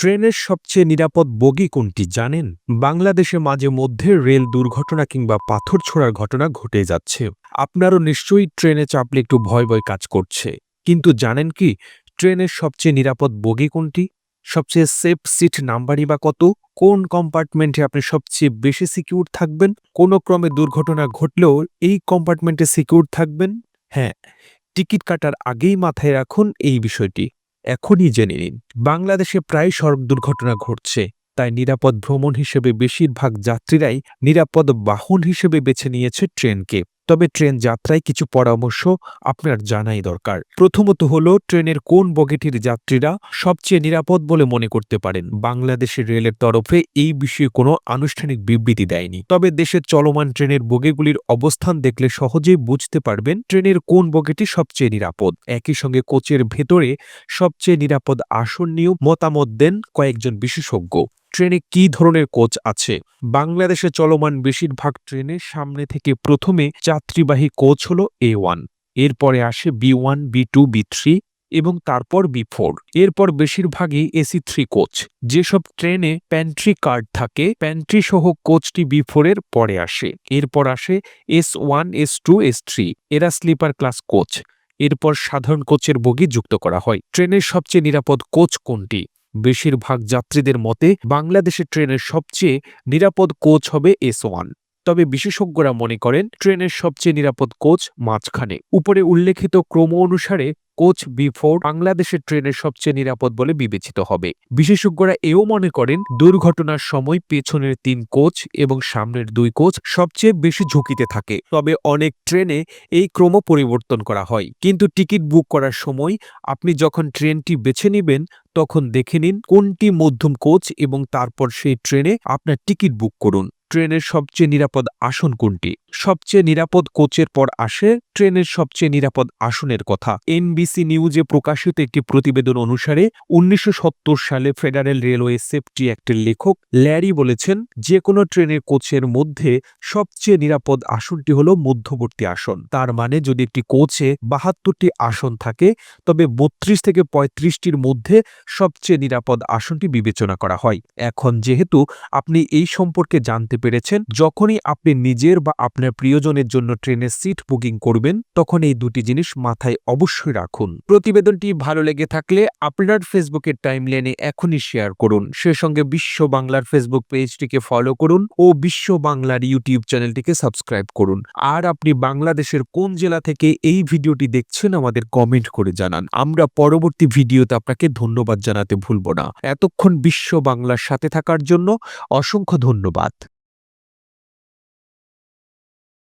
ট্রেনের সবচেয়ে নিরাপদ বগি কোনটি জানেন? বাংলাদেশে মাঝে মধ্যে রেল দুর্ঘটনা কিংবা পাথর ছোড়ার ঘটনা ঘটে যাচ্ছে। আপনারও নিশ্চয়ই ট্রেনে চাপলে একটু ভয় ভয় কাজ করছে। কিন্তু জানেন কি, ট্রেনের সবচেয়ে নিরাপদ বগি কোনটি? সবচেয়ে সেফ সিট নাম্বারই বা কত? কোন কম্পার্টমেন্টে আপনি সবচেয়ে বেশি সিকিউর থাকবেন? কোনো ক্রমে দুর্ঘটনা ঘটলেও এই কম্পার্টমেন্টে সিকিউর থাকবেন? হ্যাঁ টিকিট কাটার আগেই মাথায় রাখুন এই বিষয়টি। এখনই জেনে নিন, বাংলাদেশে প্রায় সড়ক দুর্ঘটনা ঘটছে, তাই নিরাপদ ভ্রমণ হিসেবে বেশিরভাগ যাত্রীরাই নিরাপদ বাহন হিসেবে বেছে নিয়েছে ট্রেনকে। তবে ট্রেন যাত্রায় কিছু পরামর্শ আপনার জানাই দরকার। প্রথমত হল, ট্রেনের কোন বগিটির যাত্রীরা সবচেয়ে নিরাপদ বলে মনে করতে পারেন? বাংলাদেশের রেলের তরফে এই বিষয়ে কোনো আনুষ্ঠানিক বিবৃতি দেয়নি। তবে দেশের চলমান ট্রেনের বগিগুলির অবস্থান দেখলে সহজেই বুঝতে পারবেন ট্রেনের কোন বগিটি সবচেয়ে নিরাপদ। একই সঙ্গে কোচের ভেতরে সবচেয়ে নিরাপদ আসন নিয়েও মতামত দেন কয়েকজন বিশেষজ্ঞ। ট্রেনে কি ধরনের কোচ আছে? বাংলাদেশে চলমান বেশিরভাগ ট্রেনে সামনে থেকে প্রথমে যাত্রীবাহী কোচ হল এ ওয়ান এরপরে আসে B one B two B three এবং তারপর বি ফোর এরপর বেশিরভাগই এসি থ্রি কোচ। যেসব ট্রেনে প্যান্ট্রি কার্ড থাকে প্যান্ট্রি সহ কোচটি বি ফোরের পরে আসে। এরপর আসে S one S two S three এরা স্লিপার ক্লাস কোচ। এরপর সাধারণ কোচের বগি যুক্ত করা হয়। ট্রেনের সবচেয়ে নিরাপদ কোচ কোনটি? বেশিরভাগ যাত্রীদের মতে বাংলাদেশের ট্রেনের সবচেয়ে নিরাপদ কোচ হবে এস ওয়ান তবে বিশেষজ্ঞরা মনে করেন, ট্রেনের সবচেয়ে নিরাপদ কোচ মাঝখানে। উপরে উল্লেখিত ক্রম অনুসারে কোচ বি ফোর বাংলাদেশের ট্রেনের সবচেয়ে নিরাপদ বলে বিবেচিত হবে। বিশেষজ্ঞরা এও মনে করেন, দুর্ঘটনার সময় পেছনের তিন কোচ এবং সামনের দুই কোচ সবচেয়ে বেশি ঝুঁকিতে থাকে। তবে অনেক ট্রেনে এই ক্রম পরিবর্তন করা হয়। কিন্তু টিকিট বুক করার সময় আপনি যখন ট্রেনটি বেছে নেবেন, তখন দেখে নিন কোনটি মধ্যম কোচ এবং তারপর সেই ট্রেনে আপনার টিকিট বুক করুন। ট্রেনের সবচেয়ে নিরাপদ আসন কোনটি? সবচেয়ে নিরাপদ কোচের পর আসে ট্রেনের সবচেয়ে নিরাপদ আসনের কথা। এনবিসি নিউজে প্রকাশিত একটি প্রতিবেদন অনুসারে, উনিশশো সত্তর সালে ফেডারেল রেলওয়ে সেফটি অ্যাক্টের লেখক ল্যারি বলেছেন যে কোনো ট্রেনের কোচের মধ্যে সবচেয়ে নিরাপদ আসনটি হল মধ্যবর্তী আসন। তার মানে যদি একটি কোচে বাহাত্তরটি আসন থাকে, তবে বত্রিশ থেকে পঁয়ত্রিশটির মধ্যে সবচেয়ে নিরাপদ আসনটি বিবেচনা করা হয়। এখন যেহেতু আপনি এই সম্পর্কে জানতে পেরেছেন, যখনই আপনি নিজের বা আপনার প্রিয়জনের জন্য ট্রেনের সিট বুকিং করবেন, তখন এই দুটি জিনিস মাথায় অবশ্যই রাখুন। প্রতিবেদনটি ভালো লেগে থাকলে আপনার ফেসবুকের টাইমলাইনে এখনই শেয়ার করুন। সে সঙ্গে বিশ্ব বাংলার ফেসবুক পেজটিকে ফলো করুন ও বিশ্ব বাংলার ইউটিউব চ্যানেলটিকে সাবস্ক্রাইব করুন। আর আপনি বাংলাদেশের কোন জেলা থেকে এই ভিডিওটি দেখছেন আমাদের কমেন্ট করে জানান। আমরা পরবর্তী ভিডিওতে আপনাকে ধন্যবাদ জানাতে ভুলব না। এতক্ষণ বিশ্ব বাংলার সাথে থাকার জন্য অসংখ্য ধন্যবাদ।